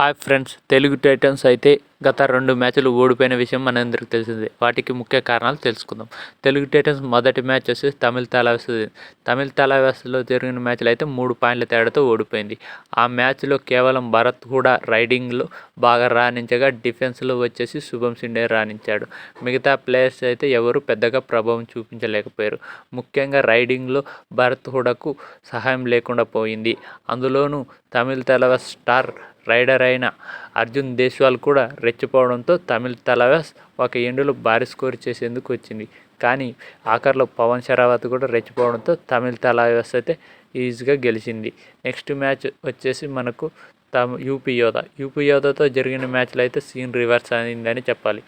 Hi friends Telugu Titans అయితే గత రెండు మ్యాచ్లు ఓడిపోయిన విషయం మనందరికీ తెలిసిందే. వాటికి ముఖ్య కారణాలు తెలుసుకుందాం. తెలుగు టైటన్స్ మొదటి మ్యాచ్ వచ్చి తమిళ తలావెస్ తమిళ తలావెస్లో జరిగిన మ్యాచ్లు అయితే మూడు పాయింట్ల తేడాతో ఓడిపోయింది. ఆ మ్యాచ్లో కేవలం భరత్ కూడా రైడింగ్లో బాగా రాణించగా డిఫెన్స్లో వచ్చేసి శుభం సిండే రాణించాడు. మిగతా ప్లేయర్స్ అయితే ఎవరు పెద్దగా ప్రభావం చూపించలేకపోయారు. ముఖ్యంగా రైడింగ్లో భరత్ హుడకు సహాయం లేకుండా పోయింది. అందులోనూ తమిళ తలవస్ స్టార్ రైడర్ అయిన అర్జున్ దేశ్వాల్ కూడా రెచ్చిపోవడంతో తమిళ తలవాస్ ఒక ఎండులో భారీ స్కోర్ చేసేందుకు వచ్చింది. కానీ ఆఖరిలో పవన్ షరావత్ కూడా రెచ్చిపోవడంతో తమిళ తలవాస్ అయితే ఈజీగా గెలిచింది. నెక్స్ట్ మ్యాచ్ వచ్చేసి మనకు తమ యూపీ యోధ. యూపీ యోధతో జరిగిన మ్యాచ్లో అయితే సీన్ రివర్స్ అయిందని చెప్పాలి.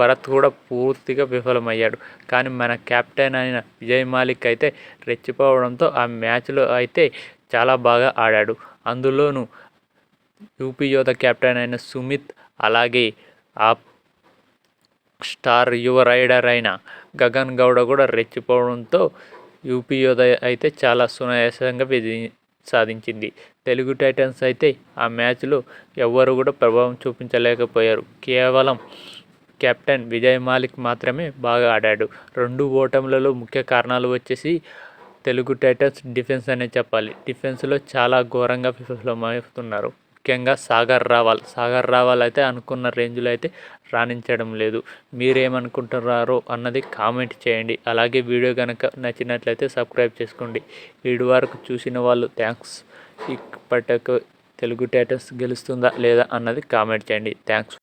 భరత్ కూడా పూర్తిగా విఫలమయ్యాడు. కానీ మన కెప్టెన్ అయిన విజయ్ మాలిక్ అయితే రెచ్చిపోవడంతో ఆ మ్యాచ్లో అయితే చాలా బాగా ఆడాడు. అందులోనూ యూపీ యోధ కెప్టెన్ అయిన సుమిత్ అలాగే ఆ స్టార్ యువ రైడర్ అయిన గగన్ గౌడ కూడా రెచ్చిపోవడంతో యూపీ యోధ అయితే చాలా సునాయాసంగా విజయం సాధించింది. తెలుగు టైటన్స్ అయితే ఆ మ్యాచ్లో ఎవ్వరు కూడా ప్రభావం చూపించలేకపోయారు. కేవలం కెప్టెన్ విజయ్ మాలిక్ మాత్రమే బాగా ఆడాడు. రెండు ఓటములలో ముఖ్య కారణాలు వచ్చేసి తెలుగు టైటన్స్ డిఫెన్స్ అనే చెప్పాలి. డిఫెన్స్లో చాలా ఘోరంగా విఫలమవుతున్నారు. ముఖ్యంగా సాగర్ రావాల్. సాగర్ రావాల్ అయితే అనుకున్న రేంజ్లో అయితే రాణించడం లేదు. మీరేమనుకుంటున్నారో అన్నది కామెంట్ చేయండి. అలాగే వీడియో కనుక నచ్చినట్లయితే సబ్స్క్రైబ్ చేసుకోండి. వీడి వరకు చూసిన వాళ్ళు థ్యాంక్స్. ఇప్పటికు తెలుగు టేటస్ గెలుస్తుందా లేదా అన్నది కామెంట్ చేయండి. థ్యాంక్స్.